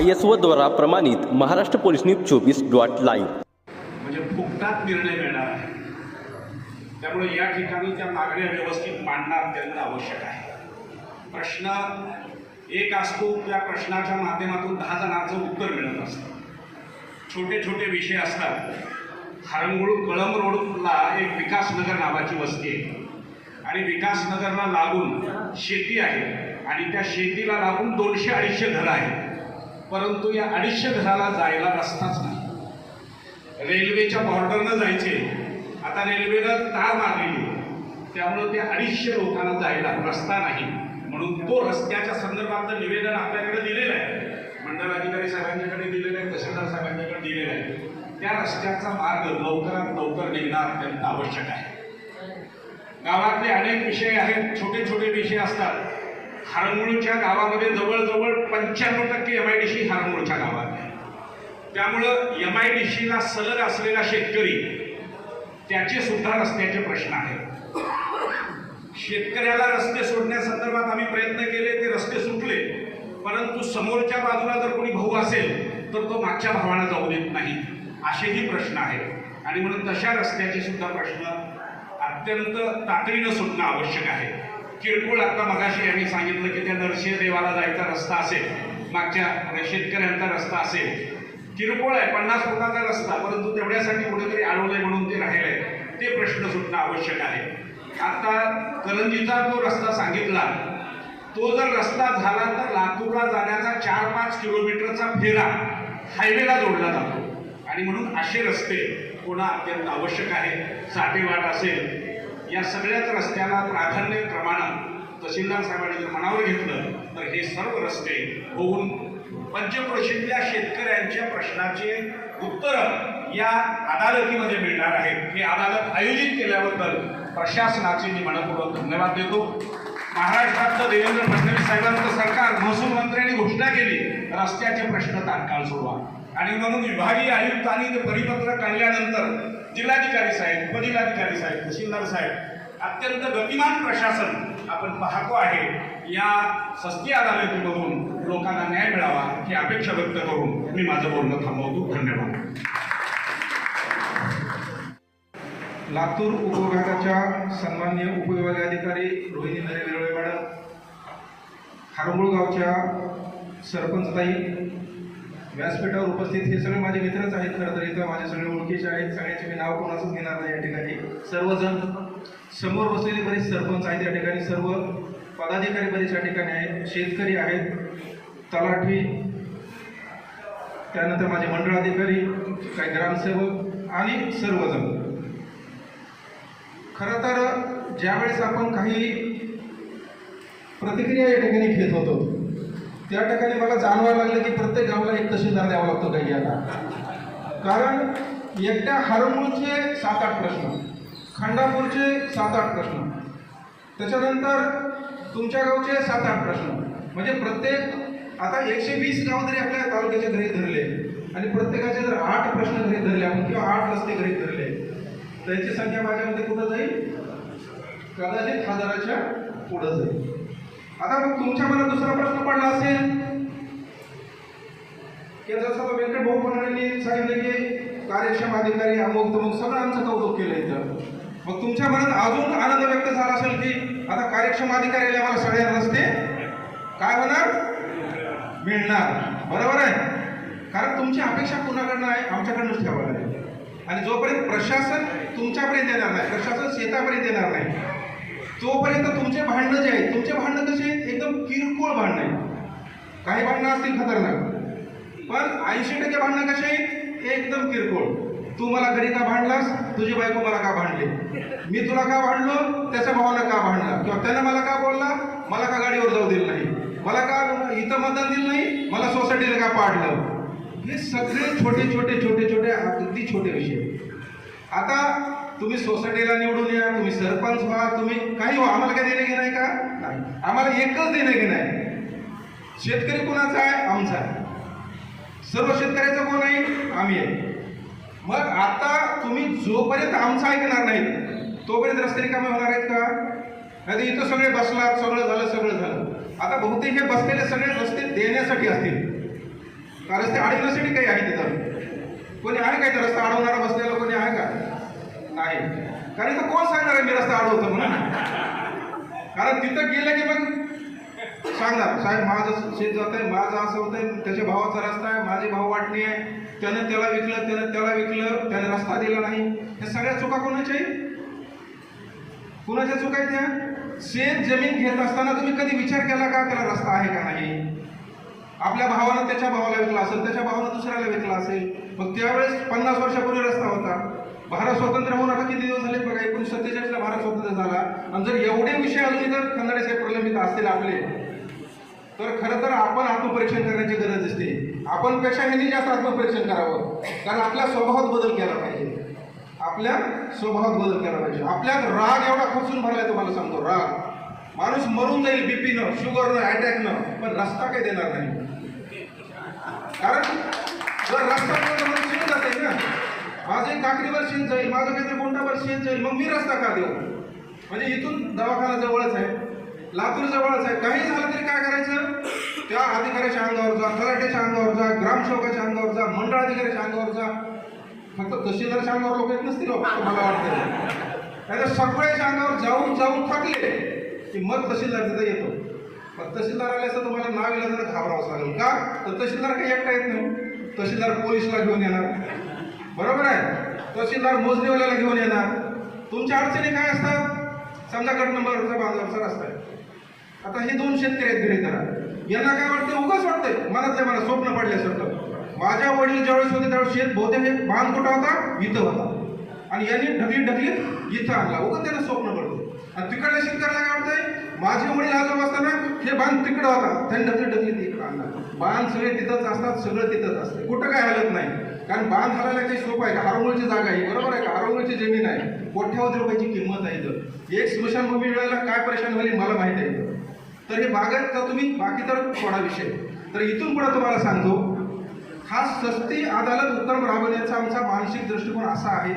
I S द्वारा प्रमाणित Maharashtra police news चोवीस डॉट लाईव्ह. म्हणजे फुकटात निर्णय मिळणार आहे. त्यामुळे या ठिकाणी त्या मागण्या व्यवस्थित मांडणं अत्यंत आवश्यक आहे. प्रश्न एक असतो त्या प्रश्नाच्या माध्यमातून दहा जणांचं उत्तर मिळत असतं. छोटे छोटे विषय असतात. हरंगुळ कळंब रोडला एक विकासनगर नावाची वस्ती आहे. आणि विकासनगरला लागून शेती आहे. आणि त्या शेतीला लागून दोनशे अडीचशे घरं आहेत. परंतु या अडीचशे घराला जायला रस्ताच नाही. रेल्वेच्या बॉर्डरनं जायचे. आता रेल्वेनं तार मारलेली. त्यामुळं त्या अडीचशे लोकांना जायला रस्ता नाही. म्हणून तो रस्त्याच्या संदर्भातलं निवेदन आपल्याकडे दिलेलं आहे. मंडळ अधिकारी साहेबांच्याकडे दिलेलं आहे तहसीलदार साहेबांच्याकडे दिलेलं आहे. त्या रस्त्याचा मार्ग लवकरात लवकर निघणं अत्यंत आवश्यक आहे. गावातले अनेक विषय आहेत छोटे छोटे विषय असतात. हरंगुळच्या गावामध्ये जवळजवळ पंच्याण्णव टक्के एम आय डी सी हरंगुळच्या गावात आहे. त्यामुळं एम आय डी सीला सलग असलेला शेतकरी त्याचे सुद्धा रस्त्याचे प्रश्न आहेत. शेतकऱ्याला रस्ते सोडण्यासंदर्भात आम्ही प्रयत्न केले ते रस्ते सुटले. परंतु समोरच्या बाजूला जर कोणी भाऊ असेल तर तो मागच्या भावाला जाऊ देत नाही असेही प्रश्न आहेत. आणि म्हणून तशा रस्त्याचे सुद्धा प्रश्न अत्यंत तातडीनं सुटणं आवश्यक आहे. किरकोळ आता मगाशी यांनी सांगितलं की त्या नरसिंह देवाला जायचा रस्ता असेल मागच्या शेतकऱ्यांचा रस्ता असेल. किरकोळ आहे पन्नास फुटाचा रस्ता परंतु तेवढ्यासाठी कुठेतरी अडवलंय म्हणून ते राहिलंय. ते प्रश्न सुटणं आवश्यक आहे. आता करंजीचा जो रस्ता सांगितला तो जर रस्ता झाला तर लातूरला जाण्याचा चार पाच किलोमीटरचा फेरा हायवेला जोडला जातो. आणि म्हणून असे रस्ते होणं अत्यंत आवश्यक आहे. साठेवाट असेल या सगळ्याच रस्त्याला प्राधान्यक्रमानं तहसीलदार साहेबांनी जर मनावर घेतलं तर हे सर्व रस्ते होऊन पंचक्रोशीतल्या शेतकऱ्यांच्या प्रश्नाचे उत्तर या अदालतीमध्ये मिळणार आहेत हे अदालत आयोजित केल्याबद्दल प्रशासनाचे मी मनपूर्वक धन्यवाद देतो. महाराष्ट्रातलं देवेंद्र फडणवीस साहेबांचं सरकार महसूल मंत्र्यांनी घोषणा केली रस्त्याचे प्रश्न तात्काळ सोडवा. आणि म्हणून विभागीय आयुक्तांनी ते परिपत्रक आणल्यानंतर जिल्हाधिकारी साहेब उपजिल्हाधिकारी साहेब तहसीलदार साहेब अत्यंत गतिमान प्रशासन आपण पाहतो आहे. या सस्ती अदालतीमधून लोकांना न्याय मिळावा ही अपेक्षा व्यक्त करून मी माझं बोलणं थांबवतो. धन्यवाद. लातूर उपविभागाच्या सन्मान्य उपविभाग अधिकारी रोहिणी नरे विरळे मॅडम हारंगुळ गावच्या सरपंचताई व्यासपीठावर उपस्थित हे सगळे माझे मित्रच आहेत खरं तर. इथं माझे सगळे ओळखीचे आहेत. सगळ्यांचे मी नाव कोणाचंच घेणार नाही या ठिकाणी. सर्वजण समोर बसलेले बरेच सरपंच आहेत या ठिकाणी. सर्व पदाधिकारी बरेच या ठिकाणी आहेत. शेतकरी आहेत. तलाठी. त्यानंतर माझे मंडळ अधिकारी काही ग्रामसेवक आणि सर्वजण. खरं तर ज्यावेळेस आपण काही प्रतिक्रिया या ठिकाणी घेत होतो त्या ठिकाणी मला जाणवायला लागलं की प्रत्येक गावाला एक तहसीलदार द्यावा लागतो काही आता. कारण एकट्या हरमूळचे सात आठ प्रश्न खंडापूरचे सात आठ प्रश्न त्याच्यानंतर तुमच्या गावचे सात आठ प्रश्न. म्हणजे प्रत्येक आता एकशे वीस गाव जरी आपल्या तालुक्याचे घरी धरले आणि प्रत्येकाचे जर आठ प्रश्न घरी धरले आपण किंवा आठ रस्ते घरी धरले तर याची संख्या माझ्यामध्ये कुठं जाईल? कदाचित हजाराच्या पुढं जाईल. आता मग तुमच्या मनात दुसरा प्रश्न पडला असेल. की जसं व्यंकट भाऊ पणांनी सांगितलं की कार्यक्षम अधिकारी अमुक तमुक सगळं आमचं कौतुक केलं इथं. मग तुमच्या मनात अजून आनंद व्यक्त झाला असेल की आता कार्यक्षम अधिकारी आम्हाला सगळे रस्ते काय होणार? मिळणार. बरोबर आहे? कारण तुमची अपेक्षा कुणाकडनं आहे? आमच्याकडनंच ठेवायला लागेल. आणि जोपर्यंत प्रशासन तुमच्यापर्यंत येणार नाही प्रशासन शेतापर्यंत येणार नाही तोपर्यंत तुमचे भांडणं जे आहेत तुमचे भांडणं कसे आहेत? एकदम किरकोळ भांडणं आहेत. काही भांडणं असतील खतरनाक. पण ऐंशी टक्के भांडणं कसे आहेत? एकदम किरकोळ. तू मला घरी का भांडलास? तुझी बायको मला का भांडली? मी तुला का भांडलो? त्याच्या भावाला का भांडला? किंवा त्यानं मला का बोलला? मला का गाडीवर जाऊ दिलं नाही? मला का इथं मतदान दिलं नाही? मला सोसायटीला का पाडलं? हे सगळे छोटे छोटे छोटे छोटे अगदी छोटे विषय. आता तुम्ही सोसायटीला निवडून या तुम्ही सरपंच व्हा तुम्ही काही व्हा. आम्हाला काय देणं घेणं आहे का? नाही. आम्हाला एकच देणं घेणं आहे. शेतकरी कुणाचा आहे? आमचा आहे. सर्व शेतकऱ्याचं कोण आहे? आम्ही आहे. मग आता तुम्ही जोपर्यंत आमचं ऐकणार नाही तोपर्यंत रस्ते रिकामे होणार आहेत का? नाही इथं सगळे बसलात सगळं झालं सगळं झालं. आता बहुतेक हे बसलेले सगळे रस्ते देण्यासाठी असतील. का रस्ते अडवण्यासाठी काही आहे तिथं? कोणी आहे का इथं रस्ता अडवणारा बसलेला? कोणी आहे का? आहे. कारण इथं कोण सांगणार आहे मी रस्ता अडवतो म्हणून? कारण तिथं गेलं की मग सांगणार. साहेब माझं शेत जात आहे माझं असं होत आहे त्याच्या भावाचा रस्ता आहे माझी भाव वाटणी आहे. त्याने त्याला विकलं त्याने त्याला विकलं त्याने रस्ता दिला नाही. हे सगळ्या चुका कोणाच्या कुणाच्या चुका आहेत त्या? शेत जमीन घेत असताना तुम्ही कधी विचार केला का त्याला रस्ता आहे का नाही? आपल्या भावानं त्याच्या भावाला विकला असेल त्याच्या भावानं दुसऱ्याला विकला असेल. मग त्यावेळेस पन्नास वर्षापूर्वी रस्ता होता. भारत स्वतंत्र होऊन आता किती दिवस झाले बघा एकोणीसशे सत्तेचाळीसला भारत स्वतंत्र झाला. आणि जर एवढे विषय अजून जर खंदाडे साहेब प्रलंबित असतील आपले तर खरं तर आपण आत्मपरीक्षण करण्याची गरज असते आपण पेक्षा ह्यांनी जास्त आत्मपरीक्षण करावं? कारण आपल्या स्वभावात बदल केला पाहिजे. आपल्या स्वभावात बदल केला पाहिजे. आपल्यात राग एवढा खचून भरलाय तुम्हाला सांगतो राग. माणूस मरून जाईल बीपीनं शुगरनं अटॅकनं पण रस्ता काही देणार नाही. कारण जर रस्ता जाते ना? माझं काकडीवर शेत जाईल माझं काहीतरी गोंडावर शेत जाईल मग मी रस्ता का देऊ? म्हणजे इथून दवाखाना जवळच आहे लातूर जवळच आहे. काही झालं तरी काय करायचं? त्या अधिकाऱ्याच्या अंगावर जा तलाट्याच्या अंगावर जा ग्रामसेवकाच्या अंगावर जा मंडळ अधिकाऱ्याच्या अंगावर जा. फक्त तहसीलदारच्या अंगावर लोक येत नसतील हो, मला वाटतं त्याच्या सगळ्याच्या अंगावर जाऊन जाऊन थकले की मग तहसीलदार तिथं येतो. पण तहसीलदार आले असं तुम्हाला नाव इलाजानं घाबरावं लागेल. का? तर तहसीलदार काही एकटा येत नाही. तहसीलदार पोलीसला घेऊन येणार. बरोबर आहे? तहसीलदार मोजणीवाल्याला घेऊन येणार. तुमच्या अडचणी काय असतात? समजा गट नंबरचा बांधवचा रस्ता आहे आता हे दोन शेतकरी आहेत घरी करा यांना काय वाटतं उगाच वाटतंय. मनातल्या मला स्वप्न पडल्यासारखं माझ्या वडील ज्यावेळेस होते त्यावेळेस शेत बहुतेक बांध कुठं होता? इथं होता. आणि यांनी ढकली ढकली इथं आणला. उगाच त्यांना स्वप्न पडतं आणि तिकडल्या शेतकऱ्याला काय वाटतंय? माझे वडील आजोबा असताना हे बांध तिकडं होता. त्यांनी ढकली ढकली तिकडं आणला. बांध सगळे तिथंच असतात सगळं तिथंच असतं कुठं काय हलत नाही. कारण बांध हलायला काही सोपं आहे का? हरवण्याची जागा आहे. बरोबर आहे का? हारवळची जमीन आहे. कोट्यावधी रुपयाची किंमत आहे इथं. एक स्मशानभूमी मिळायला काय परेशान झाली मला माहीत आहे इथं. तर हे बागायत का तुम्ही? बाकी तर थोडा विषय. तर इथून पुढे तुम्हाला सांगतो हा सस्ती अदालत उत्तम राबवण्याचा आमचा मानसिक दृष्टिकोन असा आहे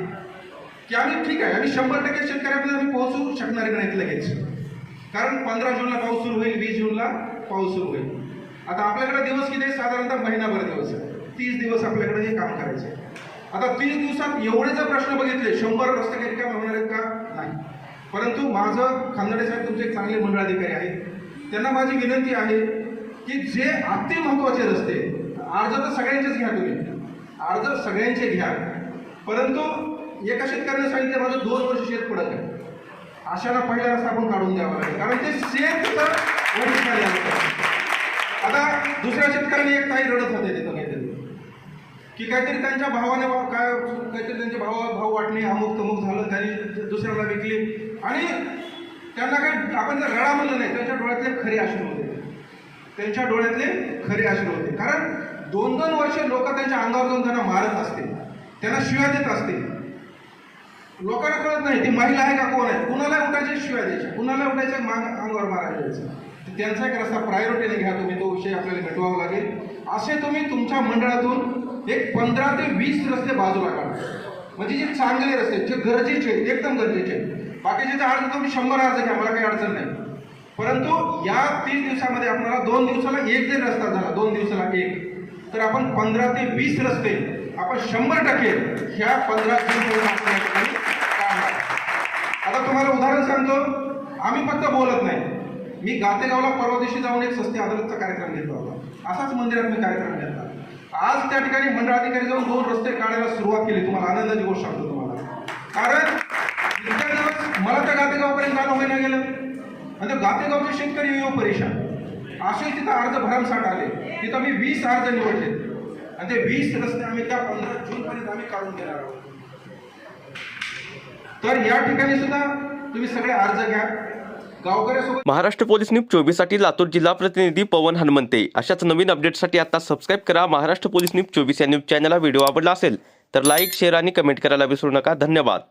की आम्ही ठीक आहे. आम्ही शंभर टक्के शेतकऱ्यापर्यंत आम्ही पोहोचू शकणार नाहीत लगेच. कारण पंधरा जूनला पाऊस सुरू होईल वीस जूनला पाऊस सुरू होईल. आता आपल्याकडे दिवस किती साधारणतः महिनाभर दिवस आहे. तीस दिवस आपल्याकडे हे काम करायचे. आहे. आता तीस दिवसात एवढे जर प्रश्न बघितले शंभर रस्ते काही काम होणार आहेत का? नाही. परंतु माझं खानदाडे साहेब तुमचे एक चांगले मंडळाधिकारी आहेत. त्यांना माझी विनंती आहे की जे अति महत्त्वाचे रस्ते अर्ज तर सगळ्यांचेच घ्या तुम्ही. अर्ज सगळ्यांचे घ्या. परंतु एका शेतकऱ्याने सांगितलं माझं दोन वर्ष शेत पडत आहे. अशाला पहिला रस्ता आपण काढून द्यावा लागेल. कारण ते शेत तर आता दुसऱ्या शेतकऱ्याने एक काही रडत होते तिथं. की काहीतरी त्यांच्या भावाने काय काहीतरी त्यांच्या भावा भाव वाटणे अमुक तमुक झालं त्यांनी दुसऱ्याला विकली. आणि त्यांना काही आपण जर रडा म्हणलं नाही त्यांच्या डोळ्यातले खरे अश्रू होते. त्यांच्या डोळ्यातले खरे अश्रू होते. कारण दोन दोन वर्ष लोक त्यांच्या अंगावर जाऊन त्यांना मारत असते. त्यांना शिव्या देत असते. लोकांना कळत नाही ती महिला आहे का कोण आहे? कुणाला उठायचे शिवाय द्यायच्या कुणाला उठायचे मांग अंगावर मारायला द्यायचं? तर त्यांचा एक रस्ता प्रायोरिटीने घ्या तुम्ही तो विषय आपल्याला मिटवावा लागेल. असे तुम्ही तुमच्या मंडळातून एक पंधरा ते वीस रस्ते बाजूला काढा म्हणजे जे चांगले रस्ते जे गरजेचे आहेत एकदम गरजेचे आहेत. बाकीचे तर अर्ज तुम्ही शंभर अर्ज घ्या मला काही अडचण नाही. परंतु या तीन दिवसामध्ये आपल्याला दोन दिवसाला एक जरी रस्ता झाला दोन दिवसाला एक तर आपण पंधरा ते वीस रस्ते आपण शंभर टक्के ह्या पंधरा आता तुम्हाला उदाहरण सांगतो आम्ही फक्त बोलत नाही. मी गातेगावला परवा दिवशी जाऊन एक सस्ती आदरचा कार्यक्रम घेतला होता. असाच मंदिरात मी कार्यक्रम घेतला. आज त्या ठिकाणी मंडळाधिकारी जाऊन दोन रस्ते काढायला सुरुवात केली. तुम्हाला आनंदाची गोष्ट सांगतो तुम्हाला. कारण इतक्या दिवस मला त्या गातेगावपर्यंत जाणं होईना गेलं. आणि त्या गातेगावचे शेतकरी येऊ परेशान. असे तिथं अर्ज भरमसाठ आले. तिथं आम्ही वीस अर्ज निवडले. आणि ते वीस रस्ते आम्ही त्या पंधरा जूनपर्यंत आम्ही काढून देणार आहोत. तर या ठिकाणी सुद्धा तुम्ही सगळे अर्ज घ्या. महाराष्ट्र पोलीस न्यूज चोवीससाठी लातूर जिल्हा प्रतिनिधी पवन हनुमंते. अशाच नवीन अपडेटसाठी आता सबस्क्राईब करा. महाराष्ट्र पोलीस न्यूज चोवीस या न्यूज चॅनलला व्हिडिओ आवडला असेल तर लाईक शेअर आणि कमेंट करायला विसरू नका. धन्यवाद.